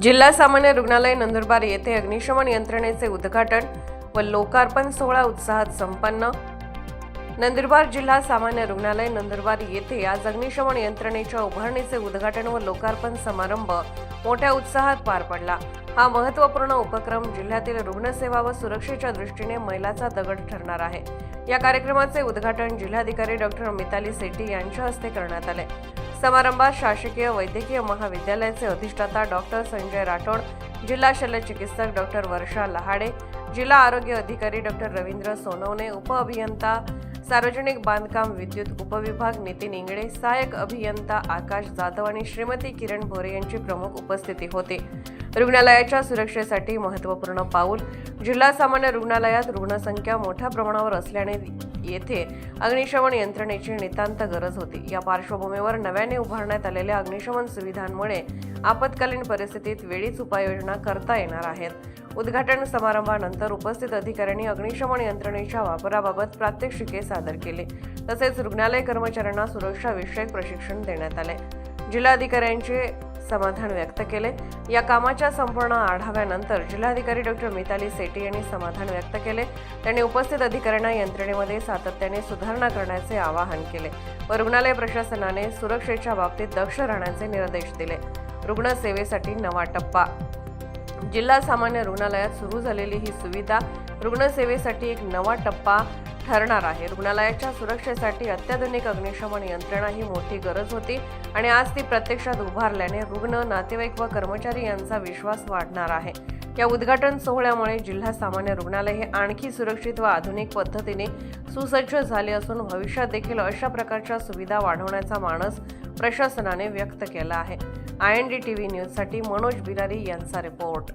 जिल्हा सामान्य रुग्णालय नंदुरबार येथे अग्निशमन यंत्रणेचे उद्घाटन व लोकार्पण सोहळा उत्साहात संपन्न. नंदुरबार जिल्हा सामान्य रुग्णालय नंदुरबार येथे आज अग्निशमन यंत्रणेच्या उभारणीचे उद्घाटन व लोकार्पण समारंभ मोठ्या उत्साहात पार पडला. हा महत्त्वपूर्ण उपक्रम जिल्ह्यातील रुग्णसेवा व सुरक्षेच्या दृष्टीने मैलाचा दगड ठरणार आहे. या कार्यक्रमाचे उद्घाटन जिल्हाधिकारी डॉक्टर मिताली सेठी यांच्या हस्ते करण्यात आले. समारंभात शासकीय वैद्यकीय महाविद्यालयाचे अधिष्ठाता डॉक्टर संजय राठोड जिल्हा शल्यचिकित्सक डॉक्टर वर्षा लहाडे जिल्हा आरोग्य अधिकारी डॉक्टर रवींद्र सोनवणे उपअभियंता सार्वजनिक बांधकाम विद्युत उपविभाग नितीन इंगळे सहाय्यक अभियंता आकाश जाधव आणि श्रीमती किरण भोरे यांची प्रमुख उपस्थिती होते. रुग्णालयाच्या सुरक्षेसाठी महत्त्वपूर्ण पाऊल जिल्हा सामान्य रुग्णालयात रुग्णसंख्या मोठ्या प्रमाणावर असल्याने येथे अग्निशमन यंत्रणेची नितांत गरज होती. या पार्श्वभूमीवर नव्याने उभारण्यात आलेल्या अग्निशमन सुविधांमुळे आपत्कालीन परिस्थितीत वेळीच उपाययोजना करता येणार आहेत. उद्घाटन समारंभानंतर उपस्थित अधिकाऱ्यांनी अग्निशमन यंत्रणेच्या वापराबाबत प्रात्यक्षिके सादर केली. तसेच रुग्णालय कर्मचाऱ्यांना सुरक्षाविषयक प्रशिक्षण देण्यात आले. जिल्हाधिकाऱ्यांचे समाधान व्यक्त केले. या कामाच्या संपूर्ण आढाव्यानंतर जिल्हाधिकारी डॉक्टर मिताली सेटी यांनी समाधान व्यक्त केले. त्यांनी उपस्थित अधिकाऱ्यांना यंत्रणेमध्ये सातत्याने सुधारणा करण्याचे आवाहन केले व रुग्णालय प्रशासनाने सुरक्षेच्या बाबतीत दक्ष राहण्याचे निर्देश दिले. रुग्णसेवेसाठी नवा टप्पा जिल्हा सामान्य रुग्णालयात सुरू झालेली ही सुविधा रुग्णसेवेसाठी एक नवा टप्पा ठरणार आहे. रुग्णालयाच्या सुरक्षेसाठी अत्याधुनिक अग्निशमन यंत्रणा ही मोठी गरज होती आणि आज ती प्रत्यक्षात उभारल्याने रुग्ण नातेवाईक व कर्मचारी यांचा विश्वास वाढणार आहे. या उद्घाटन सोहळ्यामुळे जिल्हा सामान्य रुग्णालय हे आणखी सुरक्षित व आधुनिक पद्धतीने सुसज्ज झाले असून भविष्यात देखील अशा प्रकारच्या सुविधा वाढवण्याचा मानस प्रशासनाने व्यक्त केला आहे. I N D T V न्यूजसाठी मनोज बिलारी यांचा रिपोर्ट.